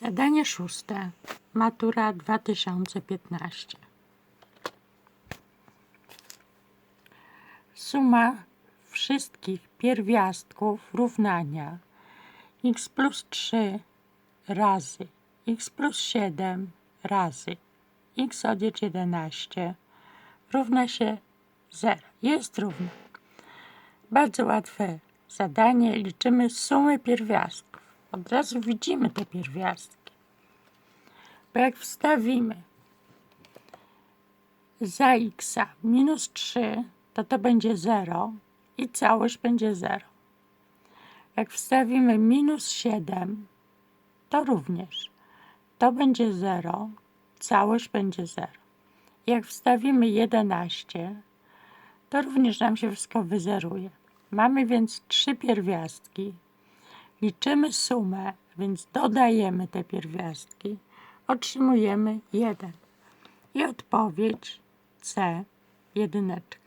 Zadanie szóste. Matura 2015. Suma wszystkich pierwiastków równania x plus 3 razy x plus 7 razy x odjąć 11 równa się 0. Jest równa. Bardzo łatwe zadanie. Liczymy sumę pierwiastków. Od razu widzimy te pierwiastki. Bo jak wstawimy za x minus 3, to to będzie 0 i całość będzie 0. Jak wstawimy minus 7, to również to będzie 0, całość będzie 0. Jak wstawimy 11, to również nam się wszystko wyzeruje. Mamy więc trzy pierwiastki. Liczymy sumę, więc dodajemy te pierwiastki. Otrzymujemy 1. I odpowiedź C, jedyneczka.